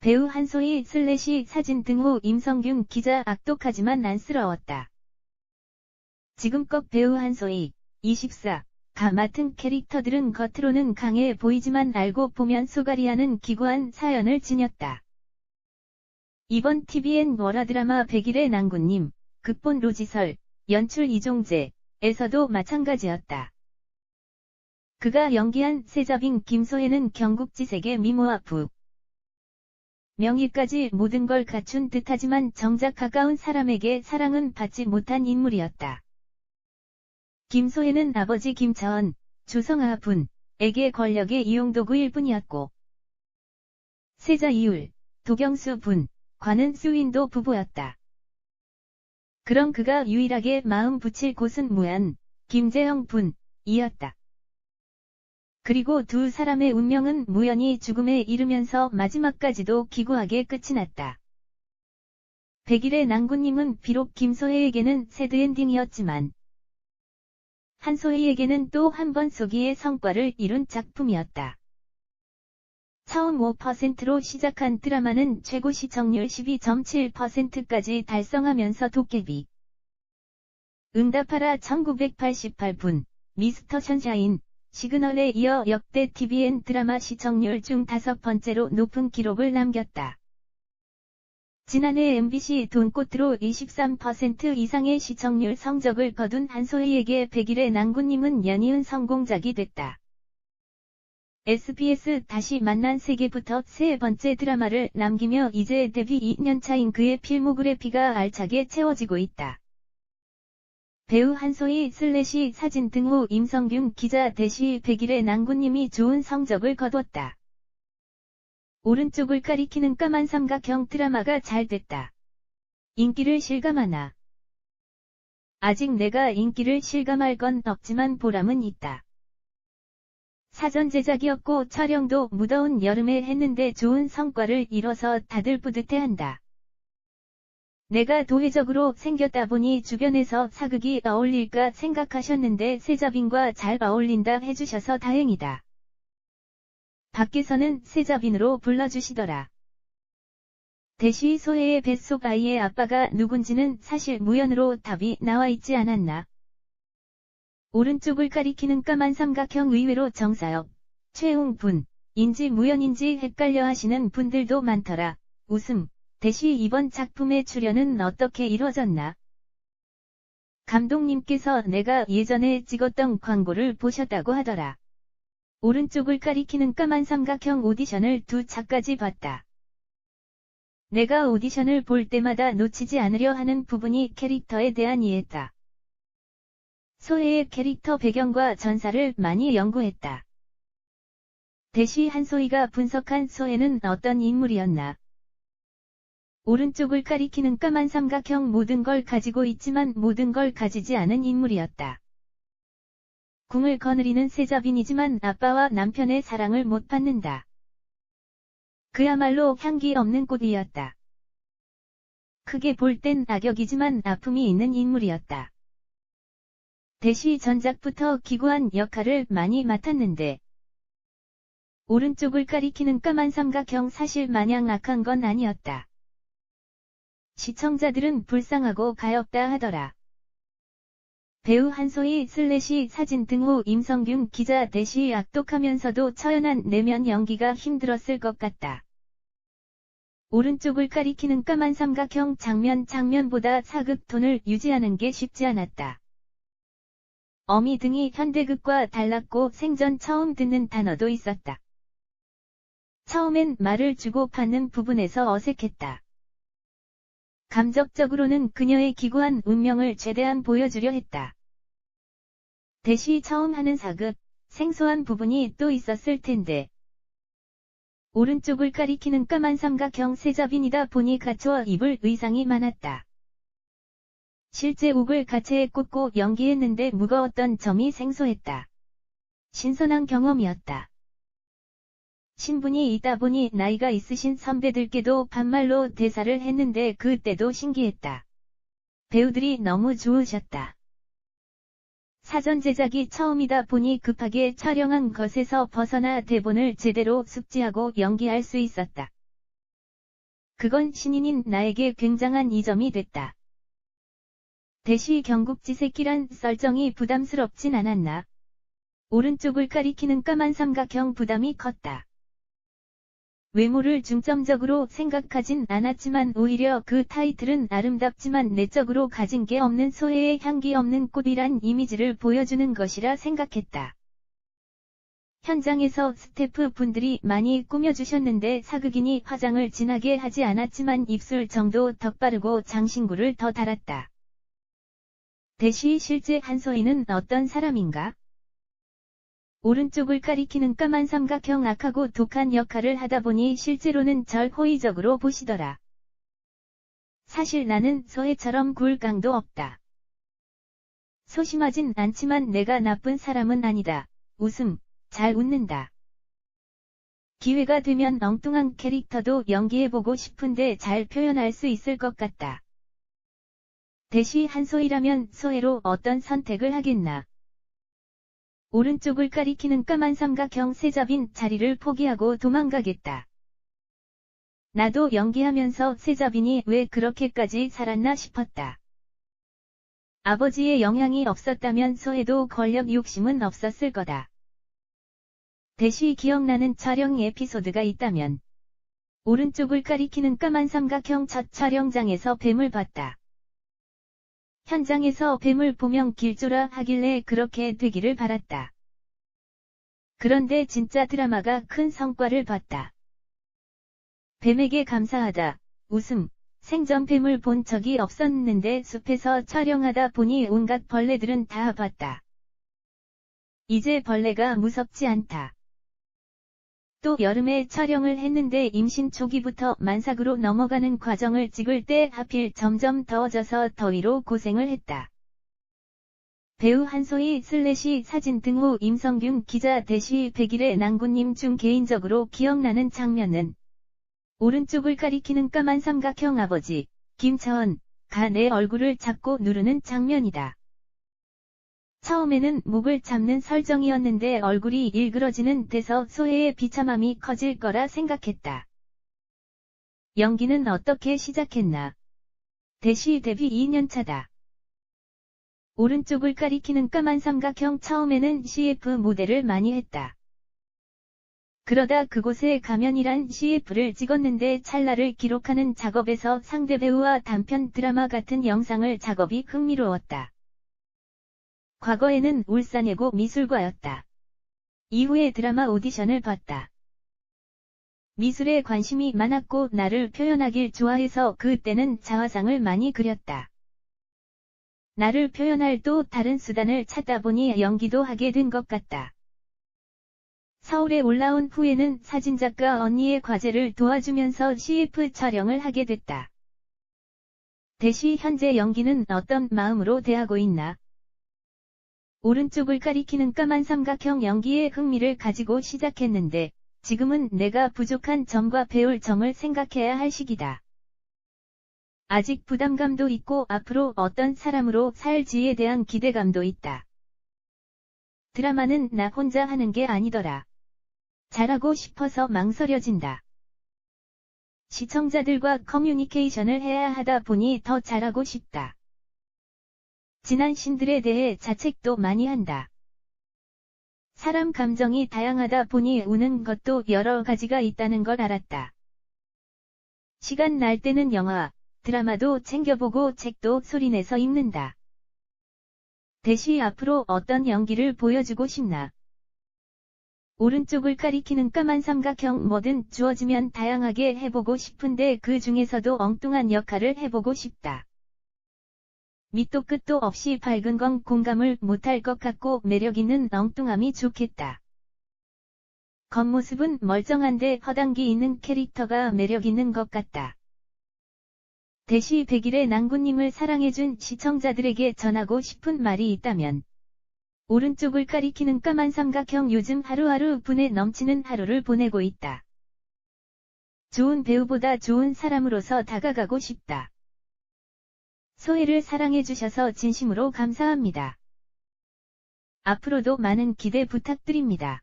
배우 한소희 슬래시 사진 등호 임성균 기자 악독하지만 안쓰러웠다. 지금껏 배우 한소희 24 가 맡은 캐릭터들은 겉으로는 강해 보이지만 알고 보면 소가리하는 기구한 사연을 지녔다. 이번 TVN 월화드라마 100일의 난군님, 극본 로지설, 연출 이종재에서도 마찬가지였다. 그가 연기한 세자빙 김소혜는 경국지색의 미모와 부. 명의까지 모든 걸 갖춘 듯하지만 정작 가까운 사람에게 사랑은 받지 못한 인물이었다. 김소혜는 아버지 김차원, 조성아 분에게 권력의 이용도구일 뿐이었고 세자 이율, 도경수 분 과는 수윈도 부부였다. 그럼 그가 유일하게 마음 붙일 곳은 무한, 김재형 분 이었다. 그리고 두 사람의 운명은 무연히 죽음에 이르면서 마지막까지도 기구하게 끝이 났다. 백일의 난구님은 비록 김소혜에게는 새드엔딩이었지만 한소희에게는 또 한 번 쏘기의 성과를 이룬 작품이었다. 처음 5%로 시작한 드라마는 최고 시청률 12.7%까지 달성하면서 도깨비 응답하라 1988분 미스터 션샤인 시그널에 이어 역대 TVN 드라마 시청률 중 다섯 번째로 높은 기록을 남겼다. 지난해 MBC 돈꽃으로 23% 이상의 시청률 성적을 거둔 한소희에게 100일의 난구님은 연이은 성공작이 됐다. SBS 다시 만난 세계부터 세 번째 드라마를 남기며 이제 데뷔 2년차인 그의 필모그래피가 알차게 채워지고 있다. 배우 한소희 슬래시 사진 등호 임성균 기자 대시 100일의 난구님이 좋은 성적을 거뒀다. 오른쪽을 가리키는 까만 삼각형 드라마가 잘 됐다. 인기를 실감하나. 아직 내가 인기를 실감할 건 없지만 보람은 있다. 사전 제작이었고 촬영도 무더운 여름에 했는데 좋은 성과를 이뤄서 다들 뿌듯해한다. 내가 도회적으로 생겼다 보니 주변에서 사극이 어울릴까 생각하셨는데 세자빈과 잘 어울린다 해주셔서 다행이다. 밖에서는 세자빈으로 불러주시더라. 대시 소혜의 뱃속 아이의 아빠가 누군지는 사실 무연으로 답이 나와 있지 않았나. 오른쪽을 가리키는 까만 삼각형 의외로 정사역, 최웅분, 인지 무연인지 헷갈려 하시는 분들도 많더라. 웃음. 대시 이번 작품의 출연은 어떻게 이루어졌나? 감독님께서 내가 예전에 찍었던 광고를 보셨다고 하더라. 오른쪽을 가리키는 까만 삼각형 오디션을 두 차까지 봤다. 내가 오디션을 볼 때마다 놓치지 않으려 하는 부분이 캐릭터에 대한 이해다. 소혜의 캐릭터 배경과 전사를 많이 연구했다. 대시 한소희가 분석한 소혜는 어떤 인물이었나? 오른쪽을 가리키는 까만 삼각형 모든 걸 가지고 있지만 모든 걸 가지지 않은 인물이었다. 궁을 거느리는 세자빈이지만 아빠와 남편의 사랑을 못 받는다. 그야말로 향기 없는 꽃이었다. 크게 볼 땐 악역이지만 아픔이 있는 인물이었다. 대시 전작부터 기구한 역할을 많이 맡았는데 오른쪽을 가리키는 까만 삼각형 사실 마냥 악한 건 아니었다. 시청자들은 불쌍하고 가엾다 하더라. 배우 한소희 슬래시 사진 등호 임성균 기자 대시 악독하면서도 처연한 내면 연기가 힘들었을 것 같다. 오른쪽을 가리키는 까만 삼각형 장면 장면보다 사극 톤을 유지하는 게 쉽지 않았다. 어미 등이 현대극과 달랐고 생전 처음 듣는 단어도 있었다. 처음엔 말을 주고 받는 부분에서 어색했다. 감적적으로는 그녀의 기구한 운명을 최대한 보여주려 했다. 대시 처음 하는 사극, 생소한 부분이 또 있었을 텐데. 오른쪽을 가리키는 까만 삼각형 세자빈이다 보니 갖춰 입을 의상이 많았다. 실제 옥을 가채에 꽂고 연기했는데 무거웠던 점이 생소했다. 신선한 경험이었다. 신분이 있다 보니 나이가 있으신 선배들께도 반말로 대사를 했는데 그때도 신기했다. 배우들이 너무 좋으셨다. 사전 제작이 처음이다 보니 급하게 촬영한 것에서 벗어나 대본을 제대로 숙지하고 연기할 수 있었다. 그건 신인인 나에게 굉장한 이점이 됐다. 대시 경국지 새끼란 썰정이 부담스럽진 않았나. 오른쪽을 가리키는 까만 삼각형 부담이 컸다. 외모를 중점적으로 생각하진 않았지만 오히려 그 타이틀은 아름답지만 내적으로 가진 게 없는 소해의 향기 없는 꽃이란 이미지를 보여주는 것이라 생각했다. 현장에서 스태프 분들이 많이 꾸며주셨는데 사극인이 화장을 진하게 하지 않았지만 입술 정도 덕바르고 장신구를 더 달았다. 대시 실제 한소희는 어떤 사람인가? 오른쪽을 가리키는 까만 삼각형 악하고 독한 역할을 하다 보니 실제로는 절 호의적으로 보시더라. 사실 나는 소해처럼 굴 강도 없다. 소심하진 않지만 내가 나쁜 사람은 아니다. 웃음, 잘 웃는다. 기회가 되면 엉뚱한 캐릭터도 연기해보고 싶은데 잘 표현할 수 있을 것 같다. 대시 한소희라면 소해로 어떤 선택을 하겠나. 오른쪽을 가리키는 까만 삼각형 세잡인 자리를 포기하고 도망가겠다. 나도 연기하면서 세자빈이 왜 그렇게까지 살았나 싶었다. 아버지의 영향이 없었다면 소해도 권력 욕심은 없었을 거다. 대시 기억나는 촬영 에피소드가 있다면 오른쪽을 가리키는 까만 삼각형 첫 촬영장에서 뱀을 봤다. 현장에서 뱀을 보면 길조라 하길래 그렇게 되기를 바랐다. 그런데 진짜 드라마가 큰 성과를 봤다. 뱀에게 감사하다. 웃음. 생전 뱀을 본 적이 없었는데 숲에서 촬영하다 보니 온갖 벌레들은 다 봤다. 이제 벌레가 무섭지 않다. 또 여름에 촬영을 했는데 임신 초기부터 만삭으로 넘어가는 과정을 찍을 때 하필 점점 더워져서 더위로 고생을 했다. 배우 한소희 슬래시 사진 등호 임성균 기자 대시 백일의 낭군님 중 개인적으로 기억나는 장면은 오른쪽을 가리키는 까만 삼각형 아버지 김차원 가 내 얼굴을 잡고 누르는 장면이다. 처음에는 목을 잡는 설정이었는데 얼굴이 일그러지는 데서 소혜의 비참함이 커질 거라 생각했다. 연기는 어떻게 시작했나? 대시 데뷔 2년차다. 오른쪽을 가리키는 까만 삼각형 처음에는 CF 모델을 많이 했다. 그러다 그곳에 가면이란 CF를 찍었는데 찰나를 기록하는 작업에서 상대 배우와 단편 드라마 같은 영상을 작업이 흥미로웠다. 과거에는 울산예고 미술과였다. 이후에 드라마 오디션을 봤다. 미술에 관심이 많았고 나를 표현하길 좋아해서 그때는 자화상을 많이 그렸다. 나를 표현할 또 다른 수단을 찾다 보니 연기도 하게 된 것 같다. 서울에 올라온 후에는 사진작가 언니의 과제를 도와주면서 CF 촬영을 하게 됐다. 대시 현재 연기는 어떤 마음으로 대하고 있나? 오른쪽을 가리키는 까만 삼각형 연기에 흥미를 가지고 시작했는데 지금은 내가 부족한 점과 배울 점을 생각해야 할 시기다. 아직 부담감도 있고 앞으로 어떤 사람으로 살지에 대한 기대감도 있다. 드라마는 나 혼자 하는 게 아니더라. 잘하고 싶어서 망설여진다. 시청자들과 커뮤니케이션을 해야 하다 보니 더 잘하고 싶다. 지난 신들에 대해 자책도 많이 한다. 사람 감정이 다양하다 보니 우는 것도 여러 가지가 있다는 걸 알았다. 시간 날 때는 영화, 드라마도 챙겨보고 책도 소리내서 읽는다. 대시 앞으로 어떤 연기를 보여주고 싶나? 오른쪽을 가리키는 까만 삼각형 뭐든 주어지면 다양하게 해보고 싶은데 그 중에서도 엉뚱한 역할을 해보고 싶다. 밑도 끝도 없이 밝은 건 공감을 못할 것 같고 매력있는 엉뚱함이 좋겠다. 겉모습은 멀쩡한데 허당기 있는 캐릭터가 매력있는 것 같다. 대시 백일의 낭군님을 사랑해준 시청자들에게 전하고 싶은 말이 있다면 오른쪽을 가리키는 까만 삼각형 요즘 하루하루 분에 넘치는 하루를 보내고 있다. 좋은 배우보다 좋은 사람으로서 다가가고 싶다. 소희를 사랑해주셔서 진심으로 감사합니다. 앞으로도 많은 기대 부탁드립니다.